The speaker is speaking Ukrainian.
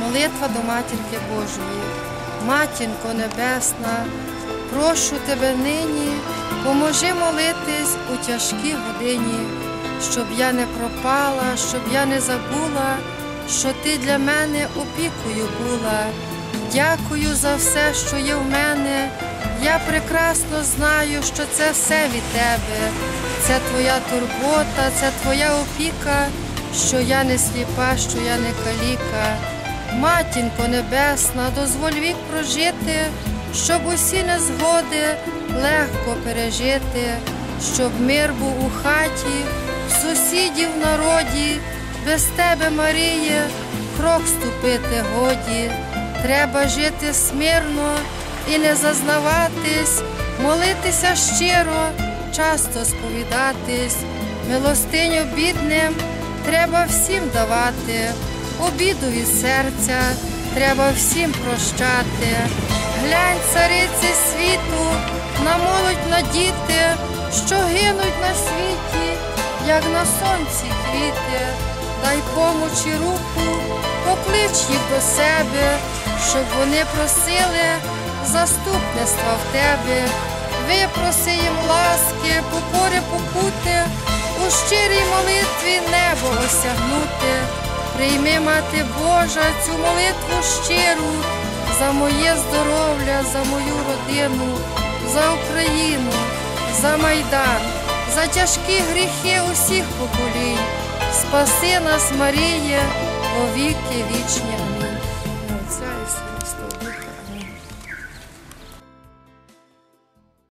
Молитва до Матінки Божої. Матінко Небесна, прошу тебе нині, поможи молитись у тяжкій годині, щоб я не пропала, щоб я не забула, що ти для мене опікою була. Дякую за все, що є в мене. Я прекрасно знаю, що це все від тебе. Це твоя турбота, це твоя опіка, що я не сліпа, що я не каліка. Матінко небесна, дозволь вік прожити, щоб усі незгоди легко пережити, щоб мир був у хаті, в сусідів народі, без тебе, Маріє, крок ступити годі. Треба жити смирно і не зазнаватись, молитися щиро, часто сповідатись, милостиню бідним треба всім давати, обіду від серця треба всім прощати. Глянь, цариці світу, на молодь на діти, що гинуть на світі, як на сонці квіти. Дай помочі руку, поклич їх до себе, щоб вони просили заступництва в тебе. Випроси їм ласки, покори покути, у щирій молитві досягнути. Прийми, мати Божа, цю молитву щиру за моє здоров'я, за мою родину, за Україну, за майдан, за тяжкі гріхи усіх поколінь. Спаси нас, Марія, віки вічні. Амінь.